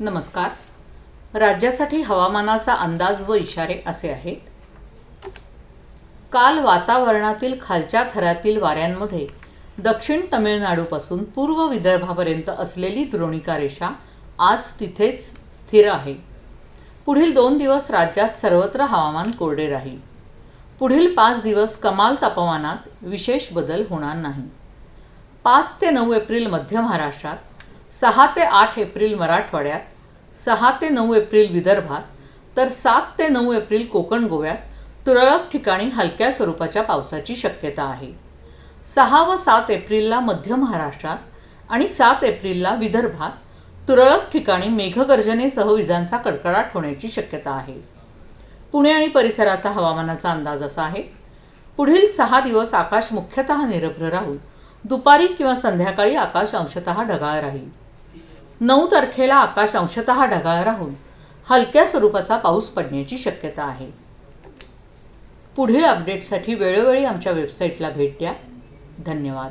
नमस्कार. राज्यासाठी हवामानाचा अंदाज व इशारे असे आहेत. काल वातावरणातील खालच्या थरातील वाऱ्यांमध्ये दक्षिण तमिळनाडूपासून पूर्व विदर्भापर्यंत असलेली द्रोणिका रेषा आज तिथेच स्थिर आहे. पुढील दोन दिवस राज्यात सर्वत्र हवामान कोरडे राहील. पुढील पाच दिवस कमाल तापमानात विशेष बदल होणार नाही. पाच ते नऊ एप्रिल मध्य महाराष्ट्रात सहा ते आठ एप्रिल मराठवाड्यात सहा ते नऊ एप्रिल विदर्भात तर सात ते नऊ एप्रिल कोकण गोव्यात तुरळक ठिकाणी हलक्या स्वरूपाच्या पावसाची शक्यता आहे. सहा व सात एप्रिलला मध्य महाराष्ट्रात आणि सात एप्रिलला विदर्भात तुरळक ठिकाणी मेघगर्जनेसह विजांचा कडकडाट होण्याची शक्यता आहे. पुणे आणि परिसराचा हवामानाचा अंदाज असा आहे. पुढील सहा दिवस आकाश मुख्यतः निरभ्र राहून दुपारी किंवा संध्याकाळी आकाश अंशतः ढगाळ राहील. नऊ तारखेला आकाश अंशतः ढगाळ राहून हलक्या स्वरूपाचा पाऊस पडण्याची शक्यता आहे. पुढील अपडेटसाठी वेळोवेळी आमच्या वेबसाईटला भेट द्या. धन्यवाद.